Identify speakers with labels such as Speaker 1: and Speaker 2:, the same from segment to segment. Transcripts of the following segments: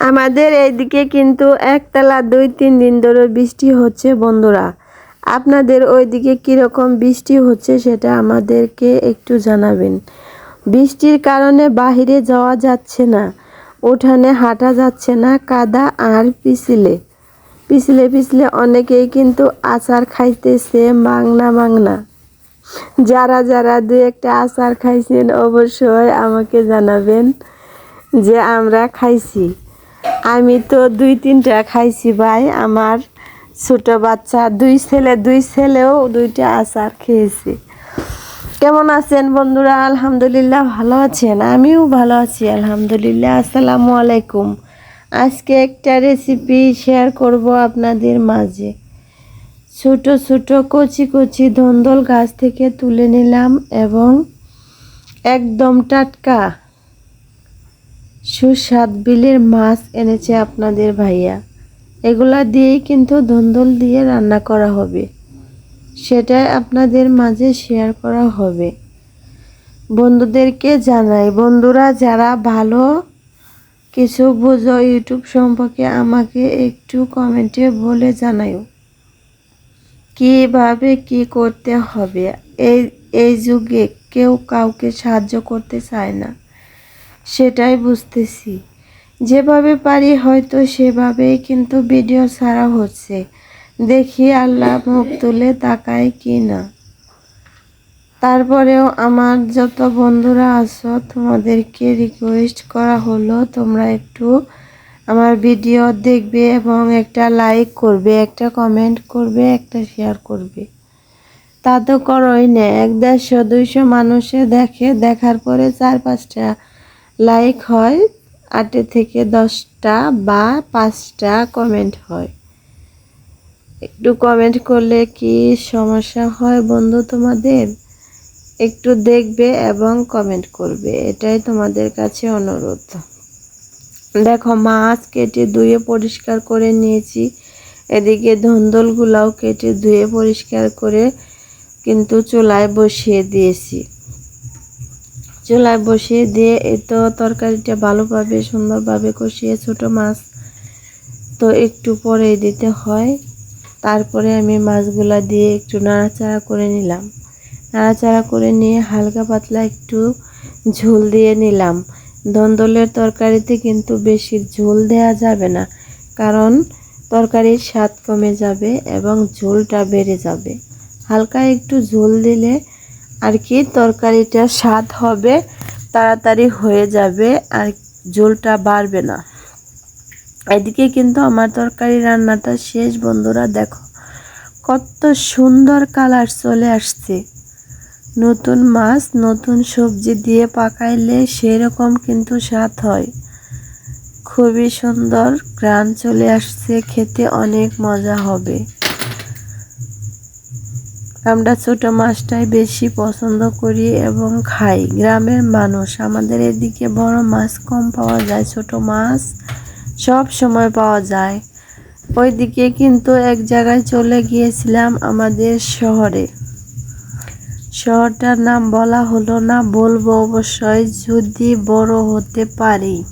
Speaker 1: আমাদের এইদিকে কিন্তু একতলা দুই তিন দিন ধরে বৃষ্টি হচ্ছে, বন্ধুরা। আপনাদের ওইদিকে কীরকম বৃষ্টি হচ্ছে সেটা আমাদেরকে একটু জানাবেন। বৃষ্টির কারণে বাহিরে যাওয়া যাচ্ছে না, উঠানে হাঁটা যাচ্ছে না, কাদা আর পিছলে। পিছলে পিছলে অনেকেই কিন্তু আচার খাইতেছে মাংনা মাংনা। যারা যারা দু একটা আচার খাইছেন অবশ্যই আমাকে জানাবেন যে আমরা খাইছি। আমি তো দুই তিনটা খাইছি ভাই। আমার ছোট বাচ্চা, দুই ছেলে, দুই ছেলেও দুইটা আচার খেয়েছি। কেমন আছেন বন্ধুরা? আলহামদুলিল্লাহ ভালো আছেন। আমিও ভালো আছি, আলহামদুলিল্লাহ। আসসালামু আলাইকুম। আজকে একটা রেসিপি শেয়ার করব আপনাদের মাঝে। ছোট ছোট, কচি কচি ধন্দল গাছ থেকে তুলে নিলাম এবং একদম টাটকা সুস্বাদ বিলের মাছ এনেছে আপনাদের ভাইয়া। এগুলা দিয়েই কিন্তু ধন্দল দিয়ে রান্না করা হবে। সেটাই আপনাদের মাঝে শেয়ার করা হবে। বন্ধুদেরকে জানাই, বন্ধুরা যারা ভালো, কিছু বোঝো ইউটিউব সম্পর্কে আমাকে একটু কমেন্টে বলে জানাইও কীভাবে কি করতে হবে? এই এই যুগে কেউ কাউকে সাহায্য করতে চায় না। সেটাই বুঝতেছি। যেভাবে পারি হয়তো সেভাবেই কিন্তু ভিডিও ছাড়া হচ্ছে। দেখি আল্লাহ মুখ তুলে তাকায় কি না তারপরেও আমার যত বন্ধুরা আছো, তোমাদেরকে রিকোয়েস্ট করা হলো, তোমরা একটু আমার ভিডিও দেখবে এবং একটা লাইক করবে, একটা কমেন্ট করবে, একটা শেয়ার করবে। তা তো করোই না। এক দেড়শো, দুইশো মানুষে দেখে, দেখার পরে চার পাঁচটা লাইক হয়, আটে থেকে দশটা বা পাঁচটা কমেন্ট হয়। একটু কমেন্ট করলে কি সমস্যা হয় বন্ধু তোমাদের? একটু দেখবে এবং কমেন্ট করবে, এটাই তোমাদের কাছে অনুরোধ। দেখো, মাছ কেটে ধুয়ে পরিষ্কার করে নিয়েছি। এদিকে ধন্দলগুলাও কেটে ধুয়ে পরিষ্কার করে কিন্তু চুলায় বসিয়ে দিয়েছি। চুলায় বসিয়ে দিয়ে এই তো তরকারিটা ভালোভাবে, সুন্দরভাবে কষিয়ে ছোট মাছ তো একটু পরেই দিতে হয়। তারপরে আমি মাছগুলা দিয়ে একটু নাড়াচাড়া করে নিলাম। নাড়াচাড়া করে নিয়ে হালকা পাতলা একটু ঝোল দিয়ে নিলাম। ধন্দলের তরকারিতে কিন্তু বেশি ঝোল দেয়া যাবে না, কারণ তরকারির স্বাদ কমে যাবে এবং ঝোলটা বেড়ে যাবে। হালকা একটু ঝোল দিলে আর কি তরকারিটা স্বাদ হবে, তাড়াতাড়ি হয়ে যাবে আর ঝোলটা বাড়বে না। এদিকে কিন্তু আমার তরকারি রান্নাটা শেষ, বন্ধুরা দেখো কত সুন্দর কালার চলে আসছে। নতুন মাছ, নতুন সবজি দিয়ে পাকাইলে সেরকম কিন্তু স্বাদ হয়। খুবই সুন্দর গ্রান চলে আসছে, খেতে অনেক মজা হবে। আমরা ছোট মাছটাই বেশি পছন্দ করি এবং খাই। গ্রামের মানুষ, আমাদের এদিকে বড় মাছ কম পাওয়া যায়, ছোট মাছ সব সময় পাওয়া যায়। ওইদিকে কিন্তু এক জায়গায় চলে গিয়েছিলাম আমাদের শহরে। শহরটার নাম বলা হলো না, বলব অবশ্যই যদি বড় হতে পারি।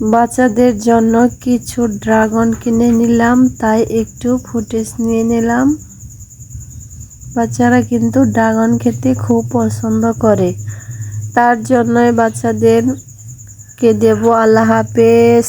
Speaker 1: বাচ্চাদের জন্য কিছু ড্রাগন কিনে নিলাম, তাই একটু ফুটেজ নিয়ে নিলাম। বাচ্চারা কিন্তু ড্রাগন খেতে খুব পছন্দ করে। তার জন্যই বাচ্চাদেরকে দেব আল্লাহ হাফেজ।